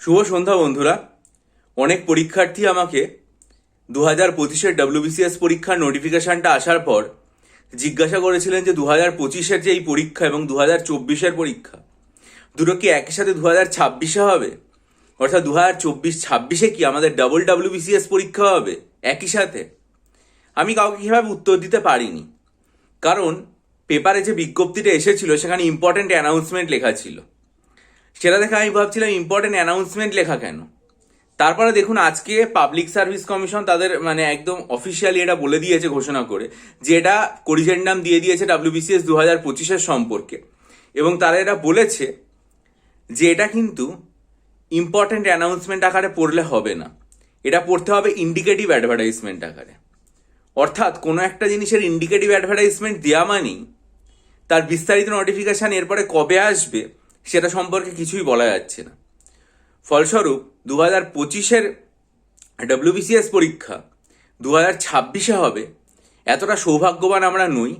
শুভ সন্ধ্যা, বন্ধুরা। অনেক পরীক্ষার্থী আমাকে দু হাজার পঁচিশের ডাব্লিউবিসিএস পরীক্ষার নোটিফিকেশানটা আসার পর জিজ্ঞাসা করেছিলেন যে দু হাজার পঁচিশের যে এই পরীক্ষা এবং দু হাজার চব্বিশের পরীক্ষা, দুটো কি একই সাথে দু হাজার ছাব্বিশে হবে? অর্থাৎ দু হাজার চব্বিশ ছাব্বিশে কি আমাদের ডাবল ডাব্লিউবিসিএস পরীক্ষা হবে? একই সাথে। আমি কাউকে কীভাবে উত্তর দিতে পারিনি। কারণ পেপারে যে বিজ্ঞপ্তিটা এসেছিল, সেখানে ইম্পর্ট্যান্ট অ্যানাউন্সমেন্ট লেখা ছিল। সেটা দেখে আমি ভাবছিলাম ইম্পর্টেন্ট অ্যানাউন্সমেন্ট লেখা কেন? তারপরে দেখুন, আজকে পাবলিক সার্ভিস কমিশন তাদের মানে একদম অফিসিয়ালি এটা বলে দিয়েছে ঘোষণা করে, যে এটা করিজেন্ডাম দিয়ে দিয়েছে ডাব্লিউবিসিএস দু হাজার পঁচিশের সম্পর্কে। এবং তারা এটা বলেছে যে এটা কিন্তু ইম্পর্টেন্ট অ্যানাউন্সমেন্ট আকারে পড়লে হবে না। এটা পড়তে হবে ইন্ডিকেটিভ অ্যাডভার্টাইজমেন্ট আকারে। অর্থাৎ কোনো একটা জিনিসের ইন্ডিকেটিভ অ্যাডভার্টাইজমেন্ট দেওয়া মানেই তার বিস্তারিত নোটিফিকেশান এরপরে কবে আসবে সেটা সম্পর্কে কিছুই বলা যাচ্ছে না। ফলস্বরূপ দু হাজার পঁচিশের ডাব্লিউবিসিএস পরীক্ষা দু হাজার ছাব্বিশে হবে, এতটা সৌভাগ্যবান আমরা নই।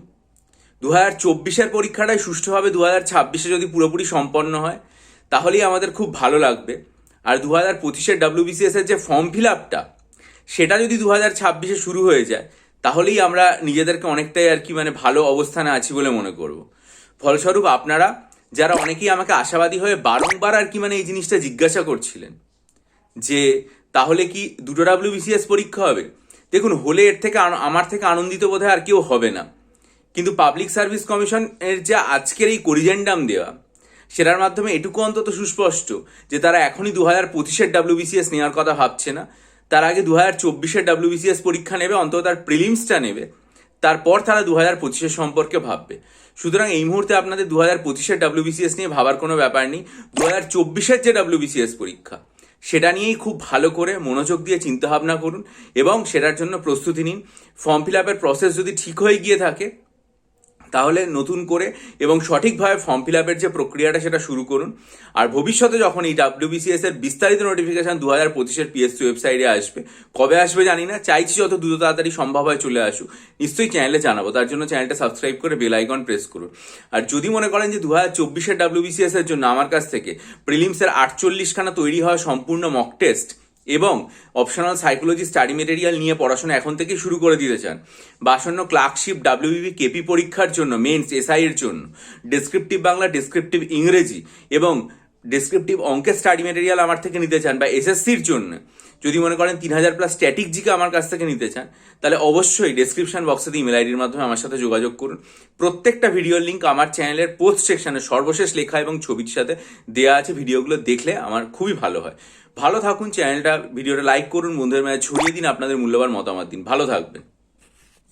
দু হাজার চব্বিশের পরীক্ষাটাই সুষ্ঠুভাবে দু হাজার ছাব্বিশে যদি পুরোপুরি সম্পন্ন হয়, তাহলেই আমাদের খুব ভালো লাগবে। আর দু হাজার পঁচিশের ডাব্লিউবিসিএস এর যে ফর্ম ফিল আপটা সেটা যদি দু হাজার ছাব্বিশে শুরু হয়ে যায়, তাহলেই আমরা নিজেদেরকে অনেকটাই আর কি মানে ভালো অবস্থানে আছি বলে মনে করব। ফলস্বরূপ আপনারা যারা অনেকেই আমাকে আশাবাদী হয়ে বারংবার আর কি মানে এই জিনিসটা জিজ্ঞাসা করছিলেন যে, তাহলে কি দুটো ডাব্লিউবিসিএস পরীক্ষা হবে? দেখুন, হলে এর থেকে আমার থেকে আনন্দিত বোধহয় আর কেউ হবে না। কিন্তু পাবলিক সার্ভিস কমিশন এর যে আজকের এই করিজেন্ডাম দেওয়া, সেটার মাধ্যমে এটুকু অন্তত সুস্পষ্ট যে তারা এখনই দু হাজার পঁচিশের ডাব্লিউবিসিএস নেওয়ার কথা ভাবছে না। তার আগে দু হাজার চব্বিশের ডাব্লিউবিসিএস পরীক্ষা নেবে, অন্তত তার প্রিলিমসটা নেবে। তারপর তারা দু হাজার পঁচিশের সম্পর্কে ভাববে। সুতরাং এই মুহূর্তে আপনাদের দু হাজার পঁচিশের ডাব্লিউবিসিএস নিয়ে ভাবার কোনো ব্যাপার নেই। দু হাজার চব্বিশের যে ডাব্লিউবিসিএস পরীক্ষা, সেটা নিয়েই খুব ভালো করে মনোযোগ দিয়ে চিন্তাভাবনা করুন এবং সেটার জন্য প্রস্তুতি নিন। ফর্ম ফিল আপের প্রসেস যদি ঠিক হয়ে গিয়ে থাকে তাহলে নতুন করে এবং সঠিকভাবে ফর্ম ফিল আপের যে প্রক্রিয়াটা সেটা শুরু করুন। আর ভবিষ্যতে যখন এই ডাব্লিউবিসিএস এর বিস্তারিত নোটিফিকেশন দু হাজার পঁচিশের পিএসসি ওয়েবসাইটে আসবে, কবে আসবে জানি না, চাইছি যত দ্রুত তাড়াতাড়ি সম্ভব হয় চলে আসুক। নিশ্চয়ই চ্যানেলে জানাব, তার জন্য চ্যানেলটা সাবস্ক্রাইব করে বেল আইকন প্রেস করুন। আর যদি মনে করেন যে দু হাজার চব্বিশের ডাব্লিউবিসিএস এর জন্য আমার কাছ থেকে প্রিলিমসের আটচল্লিশখানা তৈরি হওয়া সম্পূর্ণ মক টেস্ট এবং অপশনাল সাইকোলজি স্টাডি মেটেরিয়াল নিয়ে পড়াশোনা এখন থেকেই শুরু করে দিতে চান। বাসন্ন ক্লার্কশিপ ডাব্লিউবিপি কেপি পরীক্ষার জন্য মেন্স এসআই এর জন্য। ডেসক্রিপটিভ বাংলা ডেসক্রিপটিভ ইংরেজি এবং ডেসক্রিপটিভ অঙ্কের স্টাডি মেটেরিয়াল আমার থেকে নিতে চান বা এসএসসির জন্য। যদি মনে করেন তিন হাজার প্লাস স্ট্যাটিক জিকে আমার কাছ থেকে নিতে চান, তাহলে অবশ্যই ডেসক্রিপশন বক্সে ইমেল আইডির মাধ্যমে আমার সাথে যোগাযোগ করুন। প্রত্যেকটা ভিডিওর লিঙ্ক আমার চ্যানেলের পোস্ট সেকশনে সর্বশেষ লেখা এবং ছবির সাথে দেওয়া আছে ভিডিওগুলো দেখলে আমার খুবই ভালো হয়। ভালো থাকুন, চ্যানেলটা, ভিডিওটা লাইক করুন, বন্ধুদের মেয়ে ছড়িয়ে দিন আপনাদের মূল্যবান মতামত দিন। ভালো থাকবেন।